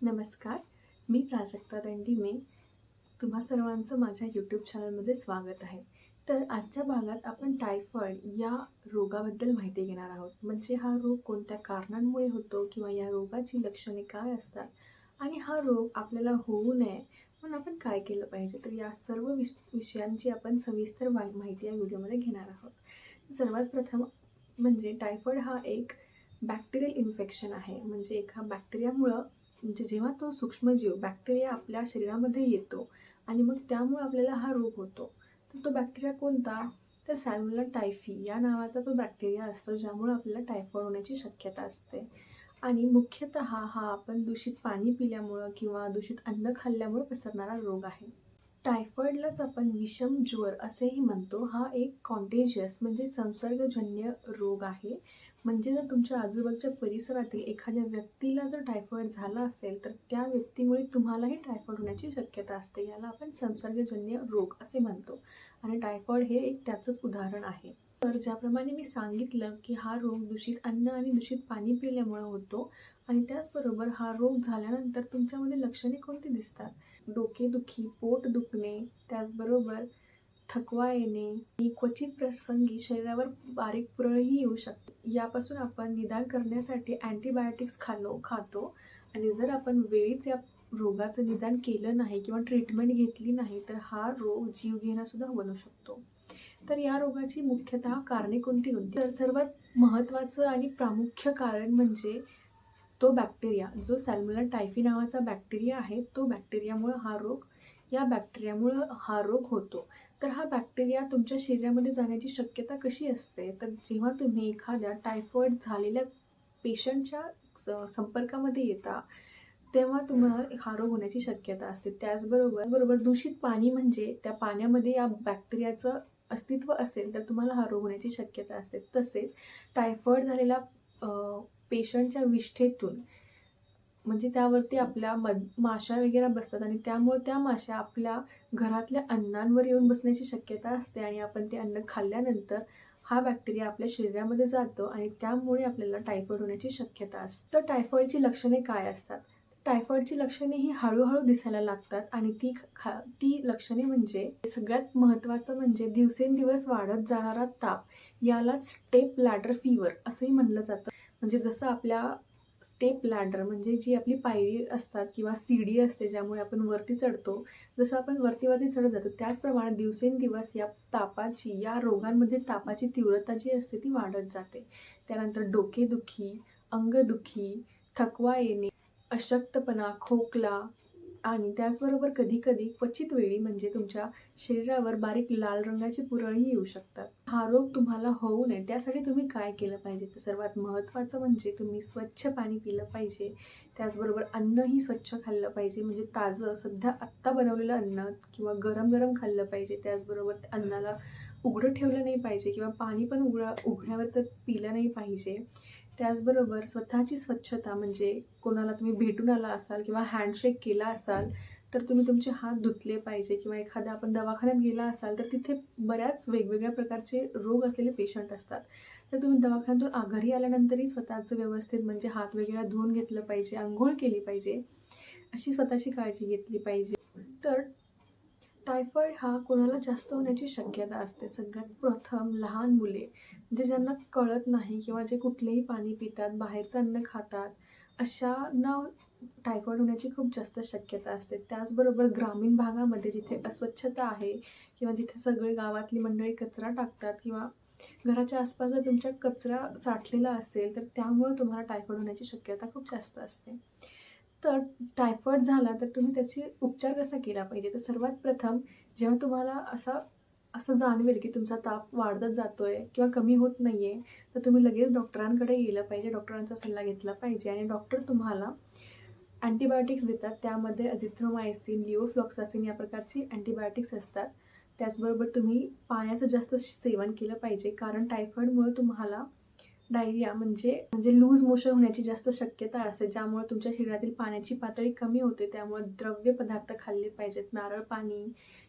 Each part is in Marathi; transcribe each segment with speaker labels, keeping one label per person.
Speaker 1: नमस्कार मी प्राजक्ता दंडीमे. तुम्हा सर्वांचं माझ्या यूट्यूब चॅनलमध्ये स्वागत आहे. तर आजच्या भागात आपण टायफॉईड या रोगाबद्दल माहिती घेणार आहोत. म्हणजे हा रोग कोणत्या कारणांमुळे होतो किंवा या रोगाची लक्षणे काय असतात आणि हा रोग आपल्याला होऊ नये म्हणून आपण काय केलं पाहिजे? तर या सर्व विष विषयांची आपण सविस्तर माहिती या व्हिडिओमध्ये घेणार आहोत. सर्वात प्रथम म्हणजे टायफॉईड हा एक बॅक्टेरियल इन्फेक्शन आहे. म्हणजे एका बॅक्टेरियामुळं म्हणजे जेव्हा तो सूक्ष्मजीव बॅक्टेरिया आपल्या शरीरामध्ये येतो आणि मग त्यामुळे आपल्याला हा रोग होतो तर तो बॅक्टेरिया कोणता? तर सॅल्मुला टायफी या नावाचा तो बॅक्टेरिया असतो ज्यामुळे आपल्याला टायफॉइड होण्याची शक्यता असते. आणि मुख्यतः हा आपण दूषित पाणी पिल्यामुळं किंवा दूषित अन्न खाल्ल्यामुळे पसरणारा रोग आहे. टायफॉईडलाच आपण विषम ज्वर असेही म्हणतो हा एक कॉन्टेजियस म्हणजे संसर्गजन्य रोग आहे. म्हणजे जर तुमच्या आजूबाजूच्या परिसरातील एखाद्या व्यक्तीला जर टायफॉईड झाला असेल तर त्या व्यक्तीमुळे तुम्हालाही टायफॉईड होण्याची शक्यता असते. याला आपण संसर्गजन्य रोग असे म्हणतो. आणि टायफॉईड हे एक त्याचंच उदाहरण आहे. तर ज्याप्रमाणे मी सांगितलं की हा रोग दूषित अन्न आणि दूषित पाणी पिल्यामुळे होतो आणि त्याचबरोबर हा रोग झाल्यानंतर तुमच्यामध्ये लक्षणे कोणती दिसतात? डोकेदुखी पोट दुखणे त्याचबरोबर थकवा येणे आणि क्वचित प्रसंगी शरीरावर बारीक पुरळही येऊ शकते. यापासून आपण निदान करण्यासाठी अँटीबायोटिक्स खालो खातो आणि जर आपण वेळीच या रोगाचं निदान केलं नाही किंवा ट्रीटमेंट घेतली नाही तर हा रोग जीवघेणासुद्धा बनू शकतो. तर या रोगाची मुख्यतः कारणे कोणती कोणती तर सर्वात महत्त्वाचं आणि प्रामुख्य कारण म्हणजे तो बॅक्टेरिया जो सॅल्मुला टायफी नावाचा बॅक्टेरिया आहे तो बॅक्टेरियामुळं हा रोग या बॅक्टेरियामुळं हा रोग होतो. तर हा बॅक्टेरिया तुमच्या शरीरामध्ये जाण्याची शक्यता कशी असते? तर जेव्हा तुम्ही एखाद्या टायफॉईड झालेल्या पेशंटच्या स- संपर्कामध्ये येता तेव्हा तुम्हाला हा रोग होण्याची शक्यता असते. त्याचबरोबर बरोबर दूषित पाणी म्हणजे त्या पाण्यामध्ये या बॅक्टेरियाचं अस्तित्व असेल तर तुम्हाला हा रोग होण्याची शक्यता असते. तसेच टायफॉईड झालेल्या पेशंटच्या विष्ठेतून म्हणजे त्यावरती आपल्या मध माशा वगैरे बसतात आणि त्यामुळे त्या माशा आपल्या घरातल्या अन्नांवर येऊन बसण्याची शक्यता असते आणि आपण ते अन्न खाल्ल्यानंतर हा बॅक्टेरिया आपल्या शरीरामध्ये जातो आणि त्यामुळे आपल्याला टायफॉईड होण्याची शक्यता असते. तर टायफॉईडची लक्षणे काय असतात? टायफॉईडची लक्षणे ही हळूहळू दिसायला लागतात आणि ती खा ती लक्षणे म्हणजे सगळ्यात महत्त्वाचं म्हणजे दिवसेंदिवस वाढत जाणारा ताप यालाच स्टेप लॅडर फीवर असंही म्हणलं जातं. म्हणजे जसं आपल्या स्टेप लॅडर म्हणजे जी आपली पायरी असतात किंवा सीडी असते ज्यामुळे आपण वरती चढतो जसं आपण वरती वरती चढत जातो त्याचप्रमाणे दिवसेंदिवस या तापाची या रोगांमध्ये तापाची तीव्रता जी असते ती वाढत जाते. त्यानंतर डोकेदुखी अंगदुखी थकवा येणे अशक्तपणा खोकला आणि त्याचबरोबर कधीकधी क्वचित वेळी म्हणजे तुमच्या शरीरावर बारीक लाल रंगाची पुरळही येऊ शकतात. हा रोग तुम्हाला होऊ नये. त्यासाठी तुम्ही काय केलं पाहिजे? तर सर्वात महत्त्वाचं म्हणजे तुम्ही स्वच्छ पाणी पिलं पाहिजे. त्याचबरोबर अन्नही स्वच्छ खाल्लं पाहिजे. म्हणजे ताजं सध्या आत्ता बनवलेलं अन्न किंवा गरम गरम खाल्लं पाहिजे. त्याचबरोबर त्या अन्नाला उघडं ठेवलं नाही पाहिजे किंवा पाणी पण उघडं उघड्यावरचं पिलं नाही पाहिजे. त्याचबरोबर स्वतःची स्वच्छता म्हणजे कोणाला तुम्ही भेटून आला असाल किंवा हँडशेक केला असाल तर तुम्ही तुमचे हात धुतले पाहिजे किंवा एखादा आपण दवाखान्यात गेला असाल तर तिथे बऱ्याच वेगवेगळ्या प्रकारचे रोग असलेले पेशंट असतात. तर तुम्ही दवाखान्यातून आघारी आल्यानंतरही स्वतःचं व्यवस्थित म्हणजे हात वगैरे धुवून घेतलं पाहिजे आंघोळ केली पाहिजे अशी स्वतःची काळजी घेतली पाहिजे. तर टायफॉईड हा कोणाला जास्त होण्याची शक्यता असते. सगळ्यात प्रथम लहान मुले म्हणजे ज्यांना कळत नाही किंवा जे कुठलेही पाणी पितात बाहेरचं अन्न खातात अशांना टायफॉईड होण्याची खूप जास्त शक्यता असते. त्याचबरोबर ग्रामीण भागामध्ये जिथे अस्वच्छता आहे किंवा जिथे सगळे गावातली मंडळी कचरा टाकतात किंवा घराच्या आसपास जर तुमच्या कचरा साठलेला असेल तर त्यामुळे तुम्हाला टायफॉईड होण्याची शक्यता खूप जास्त असते. तर टायफॉईड झाला तर तुम्ही त्याची उपचार कसा केला पाहिजे? तर सर्वात प्रथम जेव्हा तुम्हाला असा असं जाणवेल की तुमचा ताप वाढत आहे किंवा कमी होत नाही आहे तर तुम्ही लगेच डॉक्टरांकडे गेलं पाहिजे डॉक्टरांचा सल्ला घेतला पाहिजे आणि डॉक्टर तुम्हाला अँटीबायोटिक्स देतात. त्यामध्ये अझिथ्रोमायसिन लिओफ्लॉक्सासिन या प्रकारची अँटीबायोटिक्स असतात. त्याचबरोबर तुम्ही पाण्याचं जास्त सेवन केलं पाहिजे कारण टायफॉईडमुळे तुम्हाला डायरिया म्हणजे म्हणजे लूज मोशन होण्याची जास्त शक्यता असते ज्यामुळे तुमच्या शरीरातील पाण्याची पातळी कमी होते. त्यामुळे द्रव्य पदार्थ खाल्ले पाहिजेत. नारळ पाणी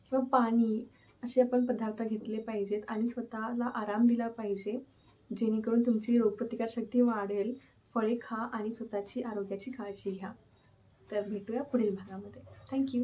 Speaker 1: किंवा पाणी असे आपण पदार्थ घेतले पाहिजेत आणि स्वतःला आराम दिला पाहिजे. जेणेकरून तुमची रोगप्रतिकारशक्ती वाढेल. फळे खा आणि स्वतःची आरोग्याची काळजी घ्या. तर भेटूया पुढील भागामध्ये. थँक्यू